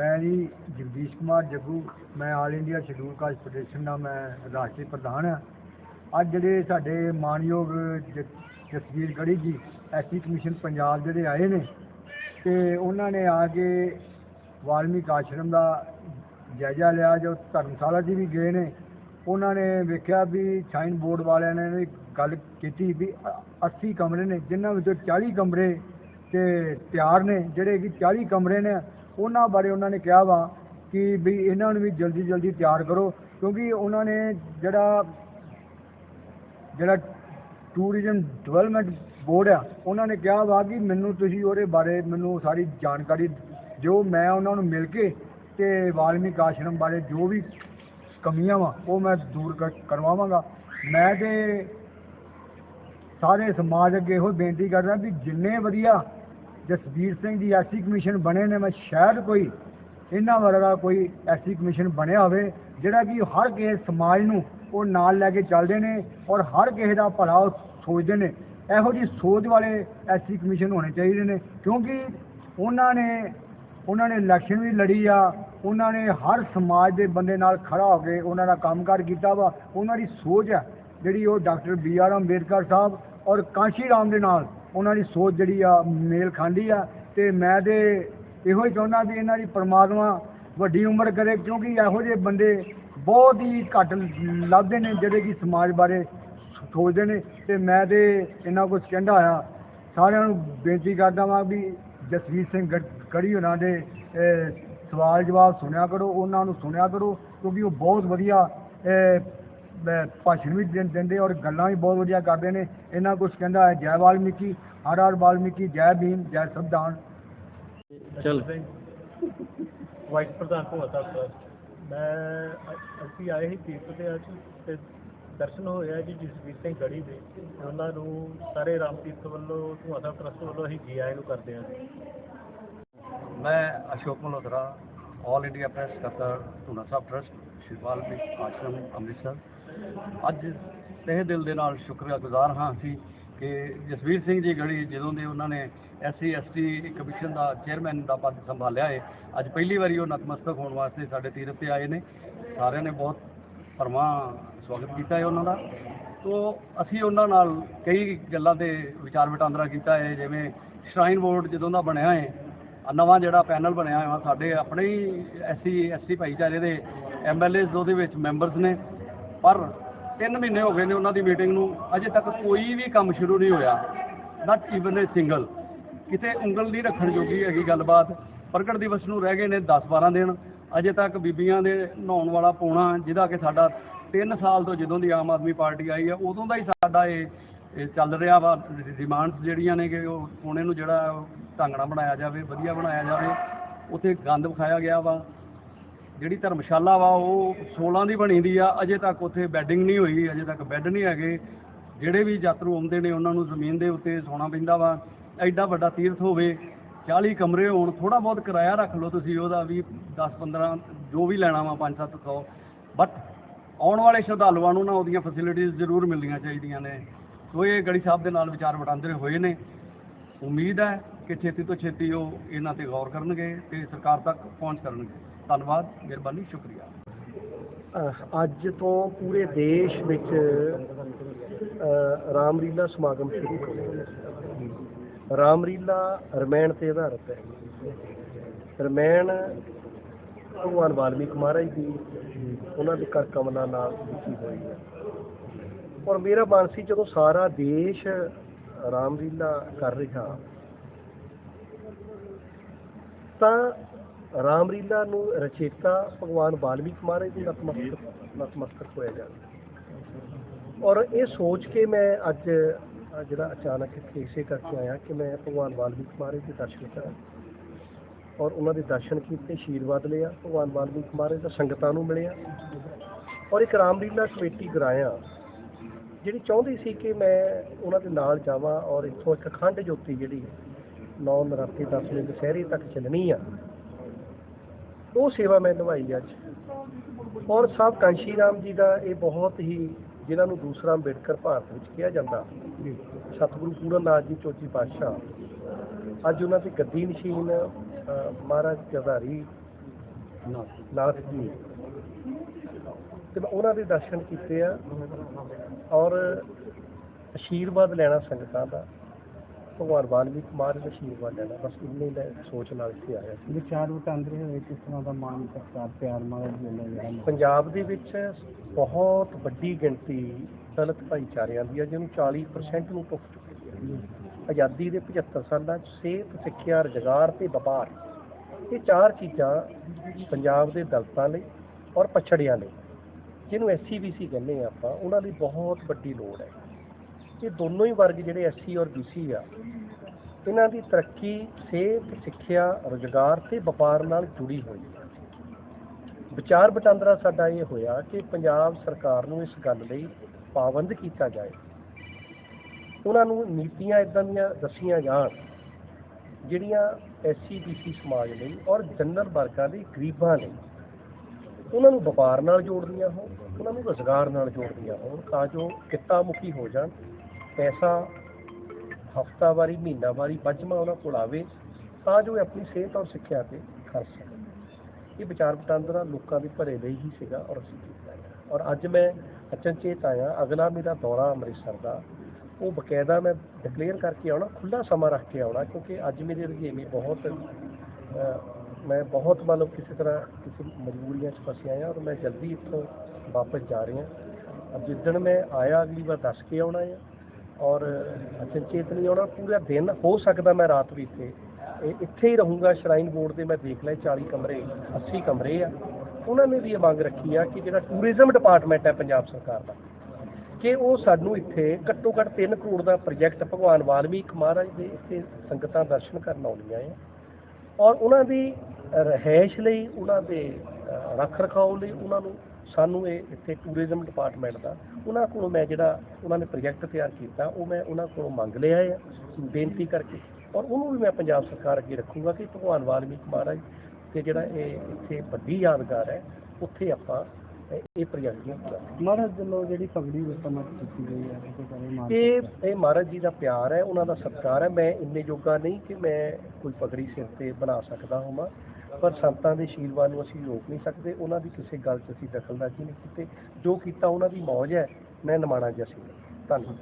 ਮੈਂ ਜੀ ਜਗਦੀਸ਼ ਕੁਮਾਰ ਜੱਗੂ, ਮੈਂ all India scheduled caste federation ਦਾ ਮੈਂ ਰਾਸ਼ਟਰੀ ਪ੍ਰਧਾਨ ਹਾਂ। ਅੱਜ ਜਿਹੜੇ ਸਾਡੇ ਮਾਨਯੋਗ ਜ- ਜਸਵੀਰ ਗੜੀ ਜੀ ਐਸਸੀ ਕਮਿਸ਼ਨ ਪੰਜਾਬ ਜਿਹੜੇ ਆਏ ਨੇ, ਤੇ ਉਹਨਾਂ ਨੇ ਆ ਕੇ ਵਾਲਮੀਕ ਆਸ਼ਰਮ ਦਾ ਜਾਇਜ਼ਾ ਲਿਆ, ਜੋ ਧਰਮਸ਼ਾਲਾ ਜੀ ਵੀ ਗਏ ਨੇ। ਉਹਨਾਂ ਨੇ ਵੇਖਿਆ ਵੀ ਸਾਈਨ ਬੋਰਡ ਵਾਲਿਆਂ ਨੇ ਗੱਲ ਕੀਤੀ ਵੀ ਅ- 80 ਕਮਰੇ ਨੇ, ਜਿਨ੍ਹਾਂ ਵਿੱਚੋਂ 40 ਕਮਰੇ ਤੇ ਤਿਆਰ ਨੇ, ਜਿਹੜੇ ਕਿ 40 ਕਮਰੇ ਨੇ ਉਹਨਾਂ ਬਾਰੇ ਉਹਨਾਂ ਨੇ ਕਿਹਾ ਵਾ ਕਿ ਵੀ ਇਹਨਾਂ ਨੂੰ ਵੀ ਜਲਦੀ ਜਲਦੀ ਤਿਆਰ ਕਰੋ, ਕਿਉਂਕਿ ਉਹਨਾਂ ਨੇ ਜਿਹੜਾ ਜਿਹੜਾ ਟੂਰਿਜ਼ਮ ਡਿਵੈਲਪਮੈਂਟ ਬੋਰਡ ਆ, ਉਹਨਾਂ ਨੇ ਕਿਹਾ ਵਾ ਕਿ ਮੈਨੂੰ ਤੁਸੀਂ ਉਹਦੇ ਬਾਰੇ ਮੈਨੂੰ ਸਾਰੀ ਜਾਣਕਾਰੀ ਦਿਓ, ਮੈਂ ਉਹਨਾਂ ਨੂੰ ਮਿਲ ਕੇ ਤੇ ਵਾਲਮੀਕ ਆਸ਼ਰਮ ਬਾਰੇ ਜੋ ਵੀ ਕਮੀਆਂ ਵਾ, ਉਹ ਮੈਂ ਦੂਰ ਕਰ- ਕਰਵਾਵਾਂਗਾ। ਮੈਂ ਤੇ ਸਾਰੇ ਸਮਾਜ ਅੱਗੇ ਇਹੋ ਬੇਨਤੀ ਕਰਦਾ ਵੀ ਜਿੰਨੇ ਵਧੀਆ ਜਸਵੀਰ ਸਿੰਘ ਜੀ ਐਸੀ ਕਮਿਸ਼ਨ ਬਣੇ ਨੇ, ਮੈਂ ਸ਼ਾਇਦ ਕੋਈ ਇਹਨਾਂ ਵਰਗਾ ਕੋਈ ਐਸੀ ਕਮਿਸ਼ਨ ਬਣਿਆ ਹੋਵੇ, ਜਿਹੜਾ ਕਿ ਹਰ ਕਿਸੇ ਸਮਾਜ ਨੂੰ ਉਹ ਨਾਲ ਲੈ ਕੇ ਚੱਲਦੇ ਨੇ ਔਰ ਹਰ ਕਿਸੇ ਦਾ ਭਲਾ ਉਹ ਸੋਚਦੇ ਨੇ। ਇਹੋ ਜੀ ਸੋਚ ਵਾਲੇ ਐਸੀ ਕਮਿਸ਼ਨ ਹੋਣੇ ਚਾਹੀਦੇ ਨੇ, ਕਿਉਂਕਿ ਉਹਨਾਂ ਨੇ ਉਹਨਾਂ ਨੇ ਇਲੈਕਸ਼ਨ ਵੀ ਲੜੀ ਆ, ਉਹਨਾਂ ਨੇ ਹਰ ਸਮਾਜ ਦੇ ਬੰਦੇ ਨਾਲ ਖੜਾ ਹੋ ਕੇ ਉਹਨਾਂ ਦਾ ਕੰਮਕਾਰ ਕੀਤਾ ਵਾ। ਉਹਨਾਂ ਦੀ ਸੋਚ ਆ ਜਿਹੜੀ ਉਹ doctor B R Ambedkar Sahib ਔਰ ਕਾਂਸ਼ੀ ਰਾਮ ਦੇ ਨਾਲ ਉਹਨਾਂ ਦੀ ਸੋਚ ਜਿਹੜੀ ਆ, ਮੇਲ ਖਾਂਦੀ ਆ ਤੇ ਮੈਂ ਤੇ ਇਹੋ ਹੀ ਚਾਹੁੰਦਾ ਵੀ ਇਹਨਾਂ ਦੀ ਪਰਮਾਤਮਾ ਵੱਡੀ ਉਮਰ ਕਰੇ, ਕਿਉਂਕਿ ਇਹੋ ਜਿਹੇ ਬੰਦੇ ਬਹੁਤ ਹੀ ਘੱਟ ਲੱਭਦੇ ਨੇ ਜਿਹੜੇ ਕਿ ਸਮਾਜ ਬਾਰੇ ਸੋਚਦੇ ਨੇ ਤੇ ਮੈਂ ਤੇ ਇਹਨਾਂ ਕੁਝ ਕਹਿੰਦਾ ਆ, ਸਾਰਿਆਂ ਨੂੰ ਬੇਨਤੀ ਕਰਦਾ ਵਾਂ ਵੀ ਜਸਵੀਰ ਸਿੰਘ ਗੜੀ ਹੋਣਾ ਦੇ ਸਵਾਲ ਜਵਾਬ ਸੁਣਿਆ ਕਰੋ, ਉਹਨਾਂ ਨੂੰ ਸੁਣਿਆ ਕਰੋ, ਕਿਉਂਕਿ ਉਹ ਬਹੁਤ ਵਧੀਆ ਭਾਸ਼ਣ ਵੀ ਦਿੰ- ਦਿੰਦੇ ਔਰ ਗੱਲਾਂ ਵੀ ਬਹੁਤ ਵਧੀਆ ਕਰਦੇ ਨੇ। ਇਹਨਾਂ ਕੁਝ ਕਹਿੰਦਾ ਹੈ ਜੈ ਵਾਲਮੀਕੀ ਹਰ ਹਰ ਵਾਲਮੀਕੀ ਜੈ ਭੀਮ ਜੈ ਸੰਵਿਧਾਨ। ਚਲ। ਵਾਈਸ ਪ੍ਰਧਾਨ ਭਗਵਤਾ ਟਰਸਟ ਮੈਂ ਅਸੀਂ ਆਏ ਸੀ ਤੀਰਥ ਤੇ ਅੱਜ ਤੇ ਦਰਸ਼ਨ ਹੋਇਆ ਜੀ ਜਸਵੀਰ ਸਿੰਘ ਗੜੀ ਦੇ। ਉਹਨਾਂ ਨੂੰ ਸਾਰੇ ਰਾਮ ਤੀਰਥ ਵੱਲੋਂ ਭਗਵਤਾ ਟਰਸਟ ਵੱਲੋਂ ਅਸੀਂ ਜੀ ਨੂੰ ਕਰਦੇ ਹਾਂ। ਮੈਂ Ashok Malhotra all India press ਸਕੱਤਰ ਧੂਨਾ ਸਾਹਿਬ ਟਰਸਟ ਸ਼੍ਰੀ ਵਾਲਮੀਕ ਆਸ਼ਰਮ ਅੰਮ੍ਰਿਤਸਰ। ਅੱਜ ਤਹਿ ਦਿਲ ਦੇ ਨਾਲ ਸ਼ੁਕਰਗੁਜ਼ਾਰ ਹਾਂ ਅਸੀਂ ਕਿ ਜਸਵੀਰ ਸਿੰਘ ਜੀ ਗੜੀ ਜਦੋਂ ਦੇ ਉਹਨਾਂ ਨੇ ਐਸਸੀ ਐਸਟੀ ਕਮਿਸ਼ਨ ਦਾ ਚੇਅਰਮੈਨ ਦਾ ਪਦ ਸੰਭਾਲਿਆ ਹੈ ਅੱਜ ਪਹਿਲੀ ਵਾਰੀ ਉਹ ਨਤਮਸਤਕ ਹੋਣ ਵਾਸਤੇ ਸਾਡੇ ਤੀਰਥ ਤੇ ਆਏ ਨੇ। ਸਾਰਿਆਂ ਨੇ ਬਹੁਤ ਪਰਮਾ ਸਵਾਗਤ ਕੀਤਾ ਹੈ ਉਹਨਾਂ ਦਾ। ਤੋ ਅਸੀਂ ਉਹਨਾਂ ਨਾਲ ਕਈ ਗੱਲਾਂ ਤੇ ਵਿਚਾਰ ਵਟਾਂਦਰਾ ਕੀਤਾ ਹੈ ਜਿਵੇਂ ਸ਼ਰਾਈਨ ਬੋਰਡ ਜਦੋਂ ਦਾ ਬਣਿਆ ਹੈ ਨਵਾਂ ਜਿਹੜਾ ਪੈਨਲ ਬਣਿਆ ਹੋਇਆ, ਸਾਡੇ ਆਪਣੇ ਹੀ ਐਸਸੀ ਐਸਟੀ ਭਾਈਚਾਰੇ ਦੇ ਐਮਐਲਏਸ ਉਹਦੇ ਵਿੱਚ ਮੈਂਬਰਸ ਨੇ। ਪਰ 3 ਮਹੀਨੇ ਹੋ ਗਏ ਨੇ ਉਹਨਾਂ ਦੀ ਮੀਟਿੰਗ ਨੂੰ, ਅਜੇ ਤੱਕ ਕੋਈ ਵੀ ਕੰਮ ਸ਼ੁਰੂ ਨਹੀਂ ਹੋਇਆ ਨਾਟ ਈਵਨ ਅ ਸਿੰਗਲ ਕਿਤੇ ਉਂਗਲ ਨਹੀਂ ਰੱਖਣ ਜੋਗੀ ਹੈਗੀ ਗੱਲਬਾਤ, ਪ੍ਰਗਟ ਦਿਵਸ ਨੂੰ ਰਹਿ ਗਏ ਨੇ 10-12 ਦਿਨ, ਅਜੇ ਤੱਕ ਬੀਬੀਆਂ ਦੇ ਨਹਾਉਣ ਵਾਲਾ ਪੋਣਾ, ਜਿਹਦਾ ਕਿ ਸਾਡਾ 3 ਸਾਲ ਤੋਂ ਜਦੋਂ ਦੀ ਆਮ ਆਦਮੀ ਪਾਰਟੀ ਆਈ ਆ, ਉਦੋਂ ਦਾ ਹੀ ਸਾਡਾ ਇਹ ਇਹ ਚੱਲ ਰਿਹਾ ਵਾ ਡਿਮਾਂਡਸ ਜਿਹੜੀਆਂ ਨੇ ਕਿ ਉਹ ਪੋਣੇ ਨੂੰ ਜਿਹੜਾ ਢੰਗਣਾ ਬਣਾਇਆ ਜਾਵੇ, ਵਧੀਆ ਬਣਾਇਆ ਜਾਵੇ, ਉੱਥੇ ਗੰਦ ਵਿਖਾਇਆ ਗਿਆ ਵਾ। ਜਿਹੜੀ ਧਰਮਸ਼ਾਲਾ ਵਾ, ਉਹ 16 ਦੀ ਬਣੀ ਦੀ ਆ। ਅਜੇ ਤੱਕ ਉੱਥੇ ਬੈਡਿੰਗ ਨਹੀਂ ਹੋਈ, ਅਜੇ ਤੱਕ ਬੈੱਡ ਨਹੀਂ ਹੈਗੇ। ਜਿਹੜੇ ਵੀ ਯਾਤਰੂ ਆਉਂਦੇ ਨੇ, ਉਹਨਾਂ ਨੂੰ ਜ਼ਮੀਨ ਦੇ ਉੱਤੇ ਸੌਣਾ ਪੈਂਦਾ ਵਾ। ਐਡਾ ਵੱਡਾ ਤੀਰਥ ਹੋਵੇ 40 ਕਮਰੇ ਹੋਣ ਥੋੜਾ ਬਹੁਤ ਕਿਰਾਇਆ ਰੱਖ ਲਓ ਤੁਸੀਂ ਉਹਦਾ ਵੀ 10 15 ਜੋ ਵੀ ਲੈਣਾ ਵਾ 5 700 ਬਟ ਆਉਣ ਵਾਲੇ ਸ਼ਰਧਾਲੂਆਂ ਨੂੰ ਨਾ ਉਹਦੀਆਂ ਫੈਸਿਲਿਟੀਆਂ ਜ਼ਰੂਰ ਮਿਲਣੀਆਂ ਚਾਹੀਦੀਆਂ ਨੇ। ਸੋ ਇਹ ਗੜੀ ਸਾਹਿਬ ਦੇ ਨਾਲ ਵਿਚਾਰ ਵਟਾਂਦਰੇ ਹੋਏ ਨੇ। ਉਮੀਦ ਹੈ ਕਿ ਛੇਤੀ ਤੋਂ ਛੇਤੀ ਉਹ ਇਹਨਾਂ ਤੇ ਗੌਰ ਕਰਨਗੇ ਤੇ ਸਰਕਾਰ ਤੱਕ ਪਹੁੰਚ ਕਰਨਗੇ। ਧੰਨਵਾਦ ਮਿਹਰਬਾਨੀ ਸ਼ੁਕਰੀਆ। ਅੱਜ ਤੋਂ ਪੂਰੇ ਦੇਸ਼ ਵਿੱਚ ਅ, ਸਮਾਗਮ ਸ਼ੁਰੂ ਹੋ ਗਿਆ। ਰਾਮਲੀਲਾ ਰਮਾਇਣ ਤੇ ਆਧਾਰਿਤ ਹੈ। ਰਮਾਇਣ ਭਗਵਾਨ ਵਾਲਮੀਕ ਮਹਾਰਾਜ ਦੀ ਉਹਨਾਂ ਦੇ ਕਰ ਕਮਲਾਂ ਨਾਲ ਲਿਖੀ ਹੋਈ ਹੈ। ਔਰ ਮੇਰਾ ਮਨ ਸੀ ਜਦੋਂ ਸਾਰਾ ਦੇਸ਼ ਰਾਮਲੀਲਾ ਕਰ ਰਿਹਾ ਤਾਂ ਰਾਮਲੀਲਾ ਨੂੰ ਰਚੇਤਾ ਭਗਵਾਨ ਵਾਲਮੀਕ ਮਹਾਰਾਜ ਦੇ ਨਤਮਸਤਕ ਨਤਮਸਤਕ ਹੋਇਆ ਜਾਂਦਾ ਔਰ ਇਹ ਸੋਚ ਕੇ ਮੈਂ ਅੱਜ ਜਿਹੜਾ ਅਚਾਨਕ ਇੱਥੇ ਇਸੇ ਕਰਕੇ ਆਇਆ ਕਿ ਮੈਂ ਭਗਵਾਨ ਵਾਲਮੀਕ ਮਹਾਰਾਜ ਦੇ ਦਰਸ਼ਨ ਕਰਾਂ। ਔਰ ਉਹਨਾਂ ਦੇ ਦਰਸ਼ਨ ਕੀਤੇ ਆਸ਼ੀਰਵਾਦ ਲਿਆ, ਭਗਵਾਨ ਵਾਲਮੀਕ ਮਹਾਰਾਜ ਦਾ ਸੰਗਤਾਂ ਨੂੰ ਮਿਲਿਆ। ਔਰ ਇੱਕ ਰਾਮਲੀਲਾ ਕਮੇਟੀ ਗਰਾਇਆ, ਜਿਹੜੀ ਚਾਹੁੰਦੀ ਸੀ ਕਿ ਮੈਂ ਉਹਨਾਂ ਦੇ ਨਾਲ ਜਾਵਾਂ ਔਰ ਇੱਥੋਂ ਇੱਕ ਅਖੰਡ ਜੋਤੀ ਜਿਹੜੀ ਨੌ ਨਰਾਤੇ ਦਸਵੇਂ ਦੁਸਹਿਰੇ ਤੱਕ ਚੱਲਣੀ ਆ। ਉਹ ਸੇਵਾ ਮੈਂ ਨਿਭਾਈ ਅੱਜ। ਔਰ ਸਾਹਿਬ ਕਾਂਸ਼ੀ ਰਾਮ ਜੀ ਦਾ ਇਹ ਬਹੁਤ ਹੀ, ਜਿਨ੍ਹਾਂ ਨੂੰ ਦੂਸਰਾ ਅੰਬੇਡਕਰ ਭਾਰਤ ਵਿੱਚ ਕਿਹਾ ਜਾਂਦਾ ਸਤਿਗੁਰੂ ਪੂਰਨ ਨਾਥ ਜੀ, ਚੌਥੀ ਪਾਤਸ਼ਾਹ। ਅੱਜ ਉਹਨਾਂ ਦੀ ਗੱਦੀ ਨਸ਼ੀਨ ਮਹਾਰਾਜ ਜਦਾਰੀ ਨਾਥ ਜੀ। ਤੇ ਮੈਂ ਉਹਨਾਂ ਦੇ ਦਰਸ਼ਨ ਕੀਤੇ ਆ। ਔਰ ਆਸ਼ੀਰਵਾਦ ਲੈਣਾ ਸੰਗਤਾਂ ਦਾ। ਭਗਵਾਨ ਵਾਲਮੀਕ ਮਹਾਰਾਜ ਦਾ ਆਸ਼ੀਰਵਾਦ ਲੈਣਾ ਬਸ ਇੰਨੇ ਮੈਂ ਸੋਚ ਨਾਲ ਇੱਥੇ ਆਇਆ ਸੀ। ਵਿਚਾਰ ਵਟਾਂਦਰੇ ਹੋਏ ਕਿਸ ਤਰ੍ਹਾਂ ਦਾ ਮਾਨ ਸਤਿਕਾਰ ਪਿਆਰ ਜੀ ਵੱਲੋਂ ਜਿਹੜਾ ਪੰਜਾਬ ਦੇ ਵਿੱਚ ਬਹੁਤ ਵੱਡੀ ਗਿਣਤੀ ਦਲਿਤ ਭਾਈਚਾਰਿਆਂ ਦੀ ਹੈ ਜਿਹਨੂੰ 40% ਨੂੰ ਪੁੱਗ ਚੁੱਕੀ ਹੈ ਆਜ਼ਾਦੀ ਦੇ 75 ਸਾਲਾਂ 'ਚ ਸਿਹਤ ਸਿੱਖਿਆ ਰੁਜ਼ਗਾਰ ਤੇ ਵਪਾਰ ਇਹ ਚਾਰ ਚੀਜ਼ਾਂ ਪੰਜਾਬ ਦੇ ਦਲਿਤਾਂ ਲਈ ਔਰ ਪਛੜਿਆਂ ਲਈ ਜਿਹਨੂੰ ਐਸਸੀਬੀਸੀ ਕਹਿੰਦੇ ਆ ਆਪਾਂ ਉਹਨਾਂ ਲਈ ਬਹੁਤ ਵੱਡੀ ਲੋੜ ਹੈ। ਕਿ ਦੋਨੋਂ ਹੀ ਵਰਗ ਜਿਹੜੇ ਐਸਸੀ ਔਰ ਬੀਸੀ ਆ, ਇਹਨਾਂ ਦੀ ਤਰੱਕੀ, ਸਿਹਤ, ਸਿੱਖਿਆ, ਰੁਜ਼ਗਾਰ ਤੇ ਵਪਾਰ ਨਾਲ ਜੁੜੀ ਹੋਈ ਹੈ ਵਿਚਾਰ ਵਟਾਂਦਰਾ ਸਾਡਾ ਇਹ ਹੋਇਆ ਕਿ ਪੰਜਾਬ ਸਰਕਾਰ ਨੂੰ ਇਸ ਗੱਲ ਲਈ ਪਾਬੰਦ ਕੀਤਾ ਜਾਏ। ਉਹਨਾਂ ਨੂੰ ਨੀਤੀਆਂ ਇਦਾਂ ਦੀਆਂ ਦੱਸੀਆਂ ਜਾਣ, ਜਿਹੜੀਆਂ ਐਸਸੀ ਬੀਸੀ ਸਮਾਜ ਲਈ ਔਰ ਜਨਰਲ ਵਰਗਾਂ ਲਈ ਗਰੀਬਾਂ ਲਈ। ਉਹਨਾਂ ਨੂੰ ਵਪਾਰ ਨਾਲ ਜੋੜਦੀਆਂ ਹੋਣ, ਉਹਨਾਂ ਨੂੰ ਰੁਜ਼ਗਾਰ ਨਾਲ ਜੋੜਦੀਆਂ ਹੋਣ ਤਾਂ ਜੋ ਕਿੱਤਾ ਮੁਖੀ ਹੋ ਜਾਣ। ਪੈਸਾ ਹਫਤਾਵਾਰੀ, ਮਹੀਨਾਵਾਰੀ ਪੰਜਵਾਂ ਉਹਨਾਂ ਕੋਲ ਆਵੇ, ਤਾਂ ਜੋ ਆਪਣੀ ਸਿਹਤ ਔਰ ਸਿੱਖਿਆ ਤੇ ਖਰਚ ਸਕਣ। ਇਹ ਵਿਚਾਰ ਵਟਾਂਦਰਾ ਲੋਕਾਂ ਦੇ ਭਰੇ ਲਈ ਹੀ ਸੀਗਾ ਔਰ ਅਸੀਂ ਕੀਤਾ ਔਰ ਅੱਜ ਮੈਂ ਅਚਨਚੇਤ ਆਇਆ, ਅਗਲਾ ਮੇਰਾ ਦੌਰਾ ਅੰਮ੍ਰਿਤਸਰ ਦਾ। ਉਹ ਬਕਾਇਦਾ ਮੈਂ ਡਿਕਲੇਅਰ ਕਰਕੇ ਆਉਣਾ ਖੁੱਲਾ ਸਮਾਂ ਰੱਖ ਕੇ ਆਉਣਾ, ਕਿਉਂਕਿ ਅੱਜ ਮੇਰੇ ਰੁਝੇਵੇਂ ਬਹੁਤ ਮੈਂ ਬਹੁਤ ਮਤਲਬ ਕਿਸੇ ਤਰ੍ਹਾਂ ਕਿਸੇ ਮਜਬੂਰੀਆਂ 'ਚ ਫਸਿਆ ਹਾਂ ਔਰ ਮੈਂ ਜਲਦੀ ਇੱਥੋਂ ਵਾਪਸ ਜਾ ਰਿਹਾ। ਹਾਂ ਜਿੱਦਣ ਮੈਂ ਆਇਆ, ਅਗਲੀ ਵਾਰ ਦੱਸ ਕੇ ਆਉਣਾ ਆ। ਔਰ ਅਚਨਚੇਤ ਨਹੀਂ ਆਉਣਾ ਪੂਰਾ ਦਿਨ ਹੋ ਸਕਦਾ ਮੈਂ ਰਾਤ ਵੀ ਇੱਥੇ। ਇੱਥੇ ਹੀ ਰਹੂੰਗਾ, ਸ਼ਰਾਈਨ ਬੋਰਡ ਦੇ ਮੈਂ ਦੇਖ ਲਿਆ 40 ਕਮਰੇ 80 ਕਮਰੇ ਆ। ਉਹਨਾਂ ਨੇ ਵੀ ਇਹ ਮੰਗ ਰੱਖੀ ਆ ਕਿ ਜਿਹੜਾ ਟੂਰਿਜ਼ਮ ਡਿਪਾਰਟਮੈਂਟ ਹੈ ਪੰਜਾਬ ਸਰਕਾਰ ਦਾ, ਕਿ ਉਹ ਸਾਨੂੰ ਇੱਥੇ ਘੱਟੋ ਘੱਟ 3 ਕਰੋੜ ਦਾ ਪ੍ਰੋਜੈਕਟ ਭਗਵਾਨ ਵਾਲਮੀਕ ਮਹਾਰਾਜ ਦੇ ਇੱਥੇ ਸੰਗਤਾਂ ਦਰਸ਼ਨ ਕਰਨ ਆਉਂਦੀਆਂ ਆ। ਔਰ ਉਹਨਾਂ ਦੀ ਰਹਿائش ਲਈ, ਉਹਨਾਂ ਦੇ ਰੱਖ ਰਖਾਓ ਲਈ ਉਹਨਾਂ ਨੂੰ ਸਾਨੂੰ ਇਹ ਇੱਥੇ ਟੂਰਿਜ਼ਮ ਡਿਪਾਰਟਮੈਂਟ ਦਾ ਉਹਨਾਂ ਕੋਲੋਂ ਮੈਂ ਜਿਹੜਾ ਉਹਨਾਂ ਨੇ ਪ੍ਰੋਜੈਕਟ ਤਿਆਰ ਕੀਤਾ ਉਹ ਮੈਂ ਉਹਨਾਂ ਕੋਲੋਂ ਮੰਗ ਲਿਆ ਹੈ ਬੇਨਤੀ ਕਰਕੇ। ਔਰ ਉਹਨੂੰ ਵੀ ਮੈਂ ਪੰਜਾਬ ਸਰਕਾਰ ਅੱਗੇ ਰੱਖੂੰਗਾ ਕਿ ਭਗਵਾਨ ਵਾਲਮੀਕ ਮਹਾਰਾਜ ਤੇ ਜਿਹੜਾ ਇਹ ਇੱਥੇ ਵੱਡੀ ਯਾਦਗਾਰ ਹੈ ਉੱਥੇ ਆਪਾਂ ਇਹ- ਪ੍ਰੋਜੈਕਟ ਨੂੰ ਪੂਰਾ। ਮਹਾਰਾਜ ਵੱਲੋਂ ਜਿਹੜੀ ਪਗੜੀ ਰਸਮਤ ਕੀਤੀ ਗਈ ਹੈ ਇਹ ਇਹ ਮਹਾਰਾਜ ਜੀ ਦਾ ਪਿਆਰ ਹੈ ਉਹਨਾਂ ਦਾ ਸਤਿਕਾਰ ਹੈ। ਮੈਂ ਇੰਨੇ ਜੋਗਾ ਨਹੀਂ ਕਿ ਮੈਂ ਕੋਈ ਪਗੜੀ ਸਿਰ ਤੇ ਬਣਾ ਸਕਦਾ ਹੋਵਾਂ। ਪਰ ਸੰਤਾਂ ਦੇ ਆਸ਼ੀਰਵਾਦ ਨੂੰ ਅਸੀਂ ਰੋਕ ਨਹੀਂ ਸਕਦੇ। ਉਹਨਾਂ ਦੀ ਕਿਸੇ ਗੱਲ 'ਚ ਅਸੀਂ ਦਖਲਅੰਦਾਜ਼ੀ ਨਹੀਂ ਕੀਤੀ। ਜੋ ਕੀਤਾ ਉਹਨਾਂ ਦੀ ਮੌਜ ਹੈ, ਮੈਂ ਨਿਮਾਣਾ ਜਸੀ ਧੰਨਵਾਦ।